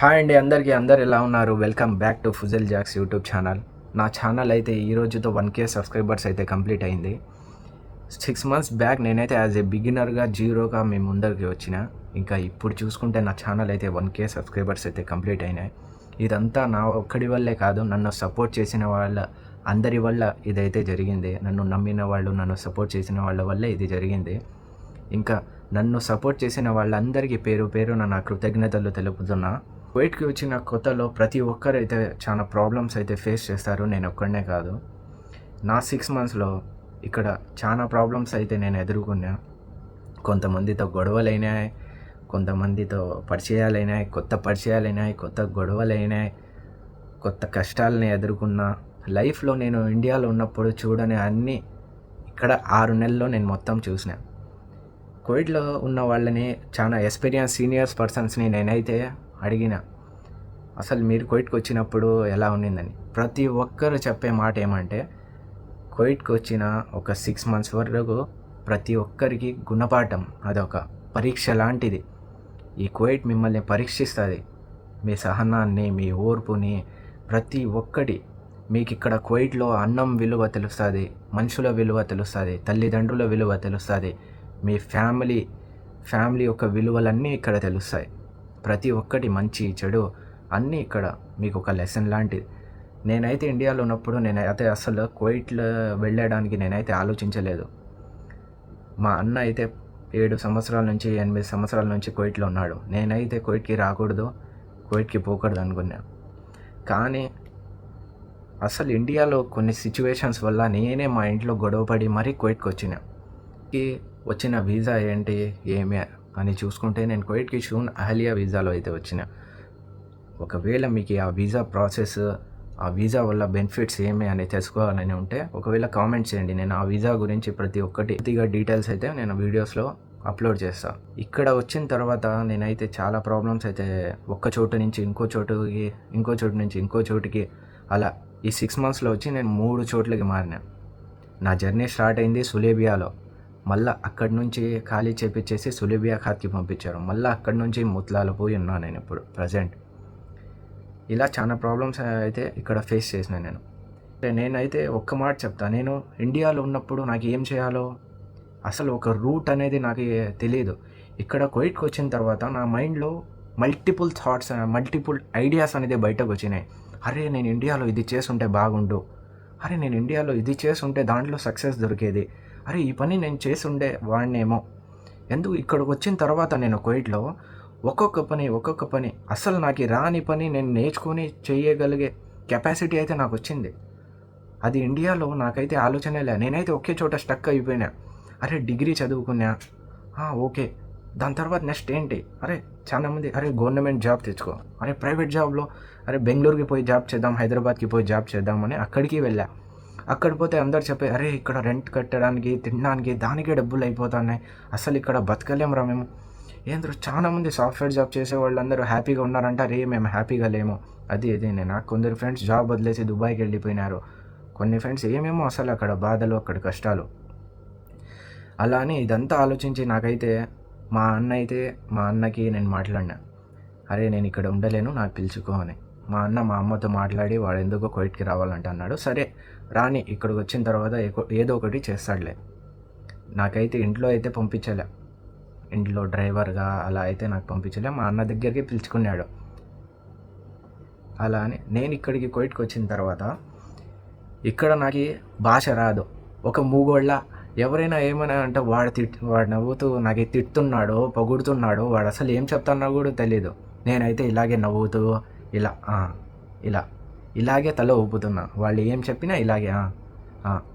Hi అండి అందరికీ అందరు ఎలా ఉన్నారు? Welcome back to ఫుజల్ jacks YouTube channel. నా ఛానల్ అయితే ఈ రోజుతో వన్ కే సబ్స్క్రైబర్స్ అయితే కంప్లీట్ అయింది. సిక్స్ మంత్స్ బ్యాక్ నేనైతే యాజ్ ఏ బిగినర్గా జీరోగా మీ ముందరికి వచ్చిన. ఇంకా ఇప్పుడు చూసుకుంటే నా ఛానల్ అయితే వన్ కే సబ్స్క్రైబర్స్ అయితే కంప్లీట్ అయినాయి. ఇదంతా నా ఒక్కడి వల్లే కాదు నన్ను సపోర్ట్ చేసిన వాళ్ళ అందరి వల్ల ఇదైతే జరిగింది. నన్ను నమ్మిన వాళ్ళు నన్ను సపోర్ట్ చేసిన వాళ్ళ వల్లే ఇది జరిగింది. ఇంకా నన్ను సపోర్ట్ చేసిన వాళ్ళందరికీ పేరు పేరున నా కృతజ్ఞతలు తెలుపుతున్నా. కువైట్కి వచ్చిన కొత్తలో ప్రతి ఒక్కరు అయితే చాలా ప్రాబ్లమ్స్ అయితే ఫేస్ చేస్తారు. నేను ఒక్కడనే కాదు. నా సిక్స్ మంత్స్లో ఇక్కడ చాలా ప్రాబ్లమ్స్ అయితే నేను ఎదుర్కొన్నా. కొంతమందితో గొడవలైనాయి కొంతమందితో పరిచయాలైనాయి కొత్త పరిచయాలైనాయి కొత్త గొడవలైనాయి కొత్త కష్టాలని ఎదుర్కొన్నా. లైఫ్లో నేను ఇండియాలో ఉన్నప్పుడు చూడని అన్నీ ఇక్కడ ఆరు నెలల్లో నేను మొత్తం చూసిన. కోవిడ్లో ఉన్న వాళ్ళని చాలా ఎక్స్పీరియన్స్ సీనియర్స్ పర్సన్స్ని నేనైతే అడిగిన అసలు మీరు కోయిట్కి వచ్చినప్పుడు ఎలా ఉన్నిందని ప్రతి ఒక్కరు చెప్పే మాట ఏమంటే కోయిట్కి వచ్చిన ఒక సిక్స్ మంత్స్ వరకు ప్రతి ఒక్కరికి గుణపాఠం అదొక పరీక్ష లాంటిది. ఈ కోయిట్ మిమ్మల్ని పరీక్షిస్తుంది. మీ సహనాన్ని మీ ఓర్పుని ప్రతి ఒక్కటి మీకు ఇక్కడ కోయిట్లో అన్నం విలువ తెలుస్తుంది మనుషుల విలువ తెలుస్తుంది తల్లిదండ్రుల విలువ తెలుస్తుంది మీ ఫ్యామిలీ ఫ్యామిలీ యొక్క విలువలన్నీ ఇక్కడ తెలుస్తాయి. ప్రతి ఒక్కటి మంచి చెడు అన్నీ ఇక్కడ మీకు ఒక లెసన్ లాంటిది. నేనైతే ఇండియాలో ఉన్నప్పుడు నేనైతే అసలు కోయిట్లో వెళ్ళడానికి నేనైతే ఆలోచించలేదు. మా అన్న అయితే ఏడు సంవత్సరాల నుంచి ఎనిమిది సంవత్సరాల నుంచి కోయిట్లో ఉన్నాడు. నేనైతే కువైట్కి రాకూడదు కువైట్కి పోకూడదు అనుకున్నాను కానీ అసలు ఇండియాలో కొన్ని సిచ్యువేషన్స్ వల్ల నేనే మా ఇంట్లో గొడవపడి మరీ కువైట్కి వచ్చిన వచ్చిన వీసా ఏంటి ఏమి అని చూసుకుంటే నేను కోయిట్కి షూన్ అహలియా వీసాలో అయితే వచ్చిన. ఒకవేళ మీకు ఆ వీసా ప్రాసెస్ ఆ వీసా వల్ల బెనిఫిట్స్ ఏమి అని తెలుసుకోవాలని ఉంటే ఒకవేళ కామెంట్ చేయండి. నేను ఆ వీసా గురించి ప్రతి ఒక్కటి పూర్తిగా డీటెయిల్స్ అయితే నేను వీడియోస్లో అప్లోడ్ చేస్తాను ఇక్కడ వచ్చిన తర్వాత నేనైతే చాలా ప్రాబ్లమ్స్ అయితే ఒక్క చోటు నుంచి ఇంకో చోటుకి ఇంకో చోటు నుంచి ఇంకో చోటుకి అలా ఈ సిక్స్ మంత్స్లో వచ్చి నేను మూడు చోట్లకి మారినా. నా జర్నీ స్టార్ట్ అయింది సులేబియాలో. మళ్ళీ అక్కడి నుంచి ఖాళీ చేపించేసి సులేబియా ఖాత్కి పంపించారు. మళ్ళీ అక్కడి నుంచి ముత్లాలు పోయి ఉన్నాను నేను ఇప్పుడు ప్రజెంట్ ఇలా చాలా ప్రాబ్లమ్స్ అయితే ఇక్కడ ఫేస్ చేసిన నేను. అంటే నేనైతే ఒక్క మాట చెప్తా నేను ఇండియాలో ఉన్నప్పుడు నాకు ఏం చేయాలో? అసలు ఒక రూట్ అనేది నాకు తెలియదు ఇక్కడ కోయిట్కి వచ్చిన తర్వాత నా మైండ్లో మల్టిపుల్ థాట్స్ మల్టిపుల్ ఐడియాస్ అనేది బయటకు వచ్చినాయి. అరే నేను ఇండియాలో ఇది చేసుంటే బాగుండు. అరే నేను ఇండియాలో ఇది చేసుంటే దాంట్లో సక్సెస్ దొరికేది. అరే ఈ పని నేను చేసుండే వాడినేమో. ఎందుకు ఇక్కడికి వచ్చిన తర్వాత నేను కోయిట్లో ఒక్కొక్క పని ఒక్కొక్క పని అసలు నాకు ఈ రాని పని నేను నేర్చుకొని చేయగలిగే కెపాసిటీ అయితే నాకు వచ్చింది. అది ఇండియాలో నాకైతే ఆలోచనే లే నేనైతే ఒకే చోట స్టక్ అయిపోయినా. అరే డిగ్రీ చదువుకున్నా. ఓకే. దాని తర్వాత నెక్స్ట్ ఏంటి? అరే చాలామంది అరే గవర్నమెంట్ జాబ్ తెచ్చుకో. అరే ప్రైవేట్ జాబ్లో అరే బెంగళూరుకి పోయి జాబ్ చేద్దాం హైదరాబాద్కి పోయి జాబ్ చేద్దామని అక్కడికి వెళ్ళా. అక్కడ పోతే అందరు చెప్పే అరే ఇక్కడ రెంట్ కట్టడానికి తినడానికి దానికే డబ్బులు అయిపోతున్నాయి. అసలు ఇక్కడ బతకలేమురా మేము. ఏంద్రో చాలా మంది సాఫ్ట్వేర్ జాబ్ చేసే వాళ్ళందరూ హ్యాపీగా ఉన్నారంటే. అరే మేము హ్యాపీగా లేము. అది ఇది నేను కొందరు ఫ్రెండ్స్ జాబ్ వదిలేసి దుబాయ్కి వెళ్ళిపోయినారు. కొన్ని ఫ్రెండ్స్ ఏమేమో అసలు అక్కడ బాధలు అక్కడ కష్టాలు. అలా అని ఇదంతా ఆలోచించి నాకైతే మా అన్న అయితే మా అన్నకి నేను మాట్లాడినా. అరే నేను ఇక్కడ ఉండలేను నాకు పిలుచుకో అని. మా అన్న మా అమ్మతో మాట్లాడి వాడు ఎందుకో కోయిట్కి రావాలంటే అన్నాడు. సరే రాని ఇక్కడికి వచ్చిన తర్వాత ఏదో ఒకటి చేస్తాడులే. నాకైతే ఇంట్లో అయితే పంపించలే. ఇంట్లో డ్రైవర్గా అలా అయితే నాకు పంపించలే. మా అన్న దగ్గరికి పిలుచుకున్నాడు. అలా అని నేను ఇక్కడికి కోయిట్కి వచ్చిన తర్వాత ఇక్కడ నాకు భాష రాదు. ఒక మూగోళ్ళ ఎవరైనా ఏమైనా అంటే వాడు తిట్ వాడు నవ్వుతూ నాకు తిడుతున్నాడో పొగుడుతున్నాడో వాడు అసలు ఏం చెప్తున్నా కూడా తెలియదు నేనైతే ఇలాగే నవ్వుతూ ఇలా ఇలా. ఇలాగే తల ఊపుతున్నా. వాళ్ళు ఏం చెప్పినా ఇలాగే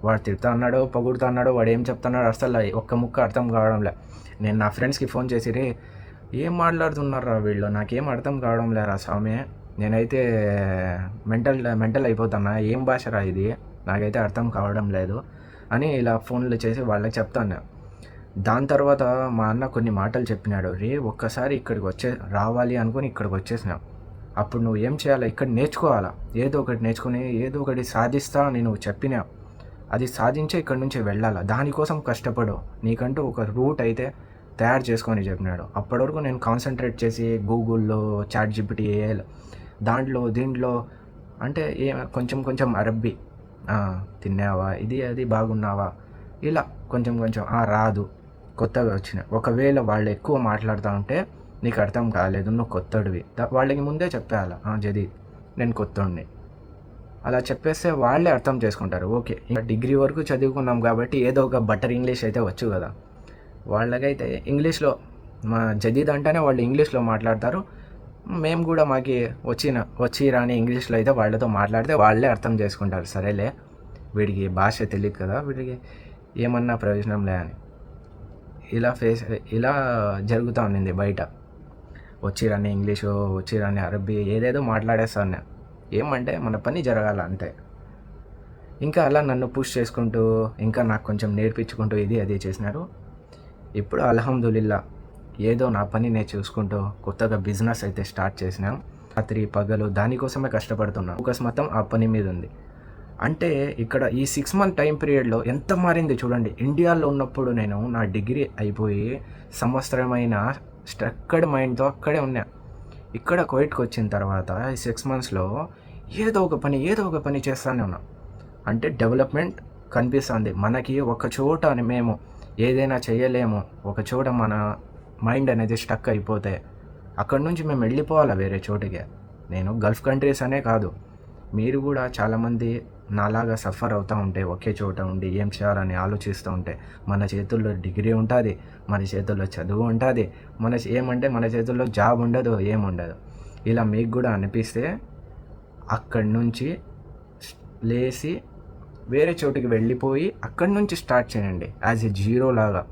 వాడు తిడతా అన్నాడో పొగుడుతా అన్నాడో వాడు ఏం చెప్తున్నాడో అసలు ఒక్క ముక్క అర్థం కావడంలే. నేను నా ఫ్రెండ్స్కి ఫోన్ చేసి రే ఏం మాట్లాడుతున్నారా వీళ్ళు? నాకేం అర్థం కావడం లేరా స్వామి? నేనైతే మెంటల్ మెంటల్ అయిపోతున్నా. ఏం భాషరా ఇది? నాకైతే అర్థం కావడం లేదు అని ఇలా ఫోన్లు చేసి వాళ్ళకి చెప్తాను దాని తర్వాత మా అన్న కొన్ని మాటలు చెప్పినాడు. రే ఒక్కసారి ఇక్కడికి వచ్చే రావాలి అనుకుని ఇక్కడికి వచ్చేసినాం. అప్పుడు నువ్వు ఏం చేయాలి? ఇక్కడ నేర్చుకోవాలా? ఏదో ఒకటి నేర్చుకుని ఏదో ఒకటి సాధిస్తా అని నువ్వు చెప్పినా అది సాధించే ఇక్కడి నుంచి వెళ్ళాలా? దానికోసం కష్టపడు. నీకంటూ ఒక రూట్ అయితే తయారు చేసుకొని చెప్పినాడు. అప్పటి వరకు నేను కాన్సన్ట్రేట్ చేసి గూగుల్లో చాట్ జిపిటి దాంట్లో దీంట్లో అంటే ఏ కొంచెం కొంచెం అరబ్బీ. తిన్నావా? ఇది అది బాగున్నావా? ఇలా కొంచెం కొంచెం. రాదు. కొత్తగా వచ్చినాయి ఒకవేళ వాళ్ళు ఎక్కువ మాట్లాడుతూ ఉంటే నీకు అర్థం కాలేదు నువ్వు కొత్తడివి. వాళ్ళకి ముందే చెప్పేయాలి? జది జదీద్ నేను కొత్తోడిని. అలా చెప్పేస్తే వాళ్ళే అర్థం చేసుకుంటారు. ఓకే ఇంకా డిగ్రీ వరకు చదువుకున్నాం కాబట్టి ఏదో ఒక బటర్ ఇంగ్లీష్ అయితే వచ్చు కదా. వాళ్ళకైతే ఇంగ్లీష్లో మా జదీద్ అంటేనే వాళ్ళు ఇంగ్లీష్లో మాట్లాడతారు. మేము కూడా మాకు వచ్చిన వచ్చి రాని ఇంగ్లీష్లో అయితే వాళ్ళతో మాట్లాడితే వాళ్ళే అర్థం చేసుకుంటారు. సరేలే వీడికి భాష తెలియదు కదా వీడికి ఏమన్నా ప్రయోజనం లే అని. ఇలా ఫేస్ ఇలా జరుగుతూ ఉండింది బయట. వచ్చిరని ఇంగ్లీషు వచ్చిరని అరబ్బీ ఏదేదో మాట్లాడేస్తాను నేను. ఏమంటే మన పని జరగాల అంతే. ఇంకా అలా నన్ను పుష్ చేసుకుంటూ ఇంకా నాకు కొంచెం నేర్పించుకుంటూ ఇది అది చేసినారు. ఇప్పుడు అల్హమ్దులిల్లా ఏదో నా పని నేను చూసుకుంటూ కొత్తగా బిజినెస్ అయితే స్టార్ట్ చేసినాం. రాత్రి పగలు దానికోసమే కష్టపడుతున్నాం. ఫోకస్ మొత్తం ఆ పని మీద ఉంది. అంటే ఇక్కడ ఈ సిక్స్ మంత్ టైం పీరియడ్లో ఎంత మారింది చూడండి. ఇండియాలో ఉన్నప్పుడు నేను నా డిగ్రీ అయిపోయి సంవత్సరమైన స్ట్రక్కడ్ మైండ్తో అక్కడే ఉన్నా. ఇక్కడ కోయిట్కి వచ్చిన తర్వాత ఈ సిక్స్ మంత్స్లో ఏదో ఒక పని ఏదో ఒక పని చేస్తానే ఉన్నాం. అంటే డెవలప్మెంట్ కనిపిస్తుంది. మనకి ఒక చోట అని మేము ఏదైనా చేయలేము. ఒక చోట మన మైండ్ అనేది స్టక్ అయిపోతే అక్కడి నుంచి మేము వెళ్ళిపోవాలా వేరే చోటుకి? నేను గల్ఫ్ కంట్రీస్ అనే కాదు. మీరు కూడా చాలామంది నాలాగా సఫర్ అవుతూ ఉంటే ఒకే చోట ఉండి ఏం చేయాలని ఆలోచిస్తూ ఉంటే మన చేతుల్లో డిగ్రీ ఉంటుంది మన చేతుల్లో చదువు ఉంటుంది మన ఏమంటే మన చేతుల్లో జాబ్ ఉండదు ఏముండదు ఇలా మీకు కూడా అనిపిస్తే అక్కడి నుంచి లేచి వేరే చోటుకి వెళ్ళిపోయి అక్కడి నుంచి స్టార్ట్ చేయండి. యాజ్ ఎ జీరో లాగా.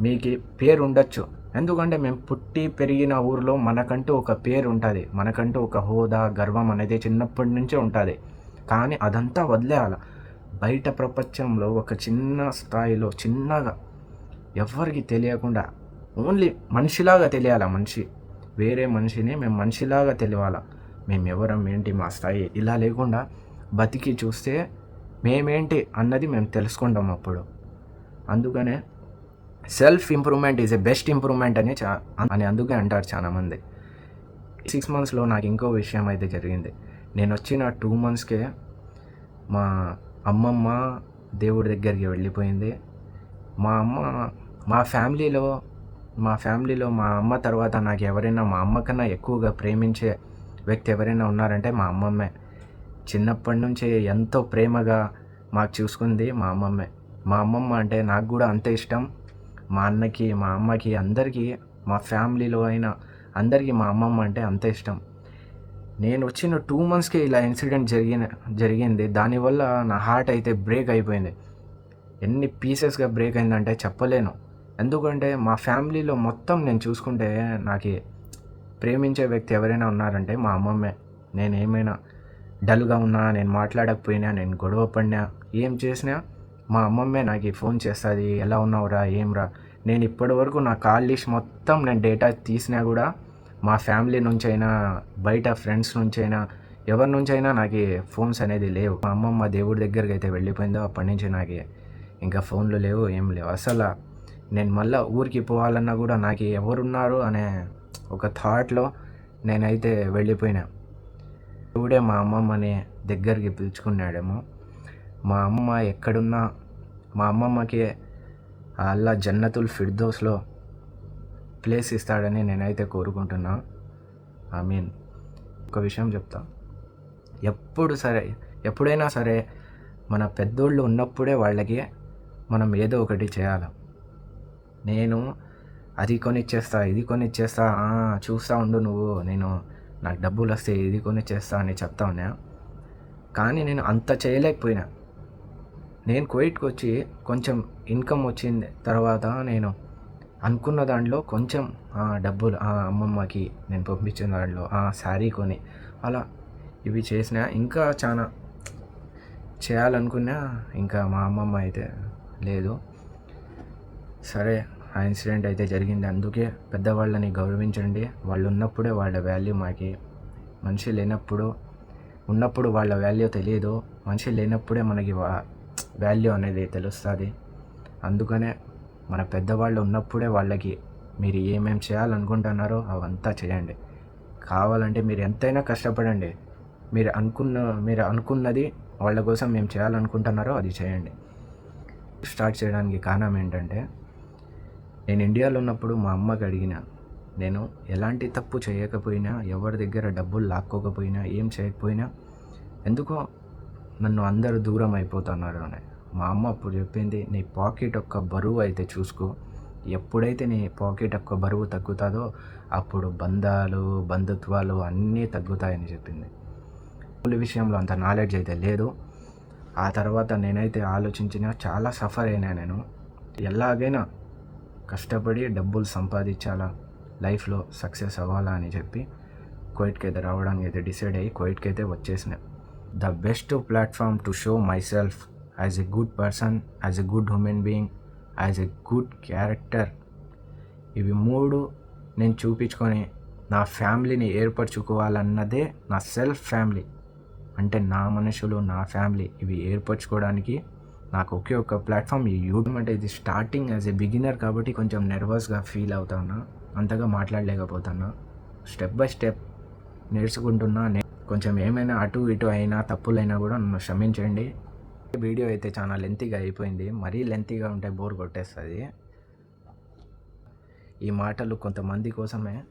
మీకు పేరు ఉండొచ్చు. ఎందుకంటే మేము పుట్టి పెరిగిన ఊరిలో మనకంటూ ఒక పేరు ఉంటుంది. మనకంటూ ఒక హోదా గర్వం అనేది చిన్నప్పటి నుంచే ఉంటుంది. కానీ అదంతా వదిలేయాలి. బయట ప్రపంచంలో ఒక చిన్న స్థాయిలో చిన్నగా ఎవరికి తెలియకుండా ఓన్లీ మనిషిలాగా తెలియాల మనిషి. వేరే మనిషిని మేము మనిషిలాగా తెలియాలా. మేము ఎవరం ఏంటి మా స్థాయి? ఇలా లేకుండా బతికి చూస్తే మేమేంటి అన్నది మేము తెలుసుకుంటాం అప్పుడు. అందుకనే self improvement is a best improvement అని చా అని అందుకే అంటారు చాలామంది. సిక్స్ మంత్స్లో నాకు ఇంకో విషయం అయితే జరిగింది. నేను వచ్చిన టూ మంత్స్కే మా అమ్మమ్మ దేవుడి దగ్గరికి వెళ్ళిపోయింది. మా అమ్మ మా ఫ్యామిలీలో మా ఫ్యామిలీలో మా అమ్మ తర్వాత నాకు ఎవరైనా మా అమ్మ కన్నా ఎక్కువగా ప్రేమించే వ్యక్తి ఎవరైనా ఉన్నారంటే మా అమ్మమ్మే. చిన్నప్పటి నుంచి ఎంతో ప్రేమగా మాకు చూసుకుంది మా అమ్మమ్మే. మా అమ్మమ్మ అంటే నాకు కూడా అంతే ఇష్టం. మా అన్నకి మా అమ్మకి అందరికీ మా ఫ్యామిలీలో అయినా అందరికీ మా అమ్మమ్మ అంటే అంతే ఇష్టం. నేను వచ్చిన టూ మంత్స్కి ఇలా ఇన్సిడెంట్ జరిగిన జరిగింది. దానివల్ల నా హార్ట్ అయితే బ్రేక్ అయిపోయింది. ఎన్ని పీసెస్గా బ్రేక్ అయిందంటే చెప్పలేను. ఎందుకంటే మా ఫ్యామిలీలో మొత్తం నేను చూసుకుంటే నాకు ప్రేమించే వ్యక్తి ఎవరైనా ఉన్నారంటే మా అమ్మమ్మే. నేను ఏమైనా డల్గా ఉన్నా నేను మాట్లాడకపోయినా నేను గొడవ పడినా ఏం చేసినా మా అమ్మమ్మే నాకు ఫోన్ చేస్తుంది. ఎలా ఉన్నావురా? ఏంరా నేను ఇప్పటివరకు నా కాల్ లిస్ట్ మొత్తం నేను డేటా తీసినా కూడా మా ఫ్యామిలీ నుంచి అయినా బయట ఫ్రెండ్స్ నుంచి అయినా ఎవరి నుంచి అయినా నాకు ఫోన్స్ అనేది లేవు. మా అమ్మమ్మ దేవుడి దగ్గరికి అయితే వెళ్ళిపోయిందో అప్పటి నుంచి నాకు ఇంకా ఫోన్లు లేవు ఏం లేవు. అసలు నేను మళ్ళీ ఊరికి పోవాలన్నా కూడా నాకు ఎవరున్నారు అనే ఒక థాట్లో నేనైతే వెళ్ళిపోయినా. దేవుడే మా అమ్మమ్మని దగ్గరికి పిలుచుకున్నాడేమో. మా అమ్మ ఎక్కడున్నా మా అమ్మమ్మకి అల్లా జన్నతుల్ ఫిర్దోస్లో ప్లేస్ ఇస్తాడని నేనైతే కోరుకుంటున్నా. ఐ మీన్ ఒక విషయం చెప్తా. ఎప్పుడు సరే ఎప్పుడైనా సరే మన పెద్దోళ్ళు ఉన్నప్పుడే వాళ్ళకి మనం ఏదో ఒకటి చేయాలి. నేను అది కొనిచ్చేస్తా ఇది కొనిచ్చేస్తా చూస్తూ చూస్తా ఉండు నువ్వు నేను నాకు డబ్బులు వస్తే ఇది కొనిచ్చేస్తా అని చెప్తా ఉన్నా. కానీ నేను అంత చేయలేకపోయినా. నేను కోయిట్కి వచ్చి కొంచెం ఇన్కమ్ వచ్చింది తర్వాత నేను అనుకున్న దాంట్లో కొంచెం డబ్బులు ఆ, అమ్మమ్మకి నేను పంపించిన దాంట్లో ఆ శారీ కొని అలా ఇవి చేసిన ఇంకా చాలా చేయాలనుకున్నా ఇంకా మా అమ్మమ్మ అయితే లేదు. సరే ఆ ఇన్సిడెంట్ అయితే జరిగింది. అందుకే పెద్దవాళ్ళని గౌరవించండి. వాళ్ళు ఉన్నప్పుడే వాళ్ళ వాల్యూ మాకి మనిషి లేనప్పుడు ఉన్నప్పుడు వాళ్ళ వాల్యూ తెలియదు. మనిషి లేనప్పుడే మనకి వాల్యూ అనేది తెలుస్తుంది. అందుకనే మన పెద్దవాళ్ళు ఉన్నప్పుడే వాళ్ళకి మీరు ఏమేం చేయాలనుకుంటున్నారో అవంతా చేయండి. కావాలంటే మీరు ఎంతైనా కష్టపడండి. మీరు అనుకున్న మీరు అనుకున్నది వాళ్ళ కోసం మేము చేయాలనుకుంటున్నారో అది చేయండి. స్టార్ట్ చేయడానికి కారణం ఏంటంటే నేను ఇండియాలో ఉన్నప్పుడు మా అమ్మకి అడిగిన నేను ఎలాంటి తప్పు చేయకపోయినా ఎవరి దగ్గర డబ్బులు లాక్కోకపోయినా ఏం చేయకపోయినా ఎందుకో నన్ను అందరూ దూరం అయిపోతున్నారు అని. మా అమ్మ అప్పుడు చెప్పింది నీ పాకెట్ యొక్క బరువు అయితే చూసుకో. ఎప్పుడైతే నీ పాకెట్ యొక్క బరువు తగ్గుతుందో అప్పుడు బంధాలు బంధుత్వాలు అన్నీ తగ్గుతాయని చెప్పింది. డబ్బుల విషయంలో అంత నాలెడ్జ్ అయితే లేదు. ఆ తర్వాత నేనైతే ఆలోచించిన చాలా సఫర్ అయినా నేను. ఎలాగైనా కష్టపడి డబ్బులు సంపాదించాలా లైఫ్లో సక్సెస్ అవ్వాలా అని చెప్పి కోయిట్కి అయితే రావడానికి అయితే డిసైడ్ అయ్యి కోయిట్కి అయితే వచ్చేసిన. The best platform to show myself as a good person as a good human being as a good character ఇవి మూడు నేను చూపించుకొని నా ఫ్యామిలీని ఏర్పరచుకోవాలన్నదే నా సెల్ఫ్ ఫ్యామిలీ. అంటే నా మనుషులు నా ఫ్యామిలీ ఇవి ఏర్పరచుకోవడానికి నాకు ఒకే ఒక ప్లాట్ఫామ్. ఈ యూట్యూబ్ అంటే ఇది స్టార్టింగ్ యాజ్ ఎ బిగినర్ కాబట్టి కొంచెం నెర్వస్గా ఫీల్ అవుతాను? అంతగా మాట్లాడలేకపోతున్నా స్టెప్ బై స్టెప్ నేర్చుకుంటున్నా. కొంచెం ఏమైనా అటు ఇటు అయినా తప్పులైనా కూడా నన్ను క్షమించండి. వీడియో అయితే చాలా లెంతీగా అయిపోయింది. మరీ లెంతీగా ఉంటే బోర్ కొట్టేస్తుంది. ఈ మాటలు కొంతమంది కోసమే.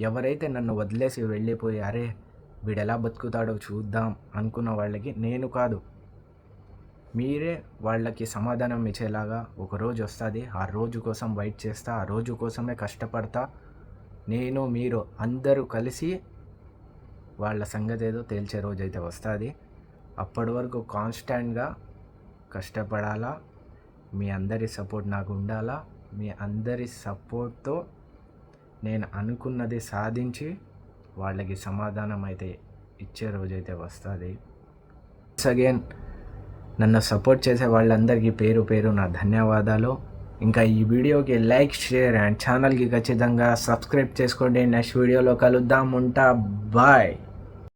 ఎవరైతే నన్ను వదిలేసి వెళ్ళిపోయి అరే వీడెలా బతుకుతాడో చూద్దాం అనుకున్న వాళ్ళకి నేను కాదు. మీరే వాళ్ళకి సమాధానం ఇచ్చేలాగా ఒక రోజు వస్తుంది. ఆ రోజు కోసం వెయిట్ చేస్తా ఆ రోజు కోసమే కష్టపడతా. నేను మీరు అందరూ కలిసి వాళ్ళ సంగతి ఏదో తేల్చే రోజు అయితే వస్తుంది. అప్పటి వరకు కాన్స్టాంట్గా కష్టపడాలా? మీ అందరి సపోర్ట్ నాకు ఉండాలా? మీ అందరి సపోర్ట్తో నేను అనుకున్నది సాధించి వాళ్ళకి సమాధానం అయితే ఇచ్చే రోజైతే వస్తుంది. అగైన్ నన్ను సపోర్ట్ చేసే వాళ్ళందరికీ పేరు పేరు నా ధన్యవాదాలు. ఇంకా ఈ వీడియోకి లైక్ షేర్ అండ్ ఛానల్కి ఖచ్చితంగా సబ్స్క్రైబ్ చేసుకోండి. నెక్స్ట్ వీడియోలో కలుద్దాం. ఉంటా బాయ్.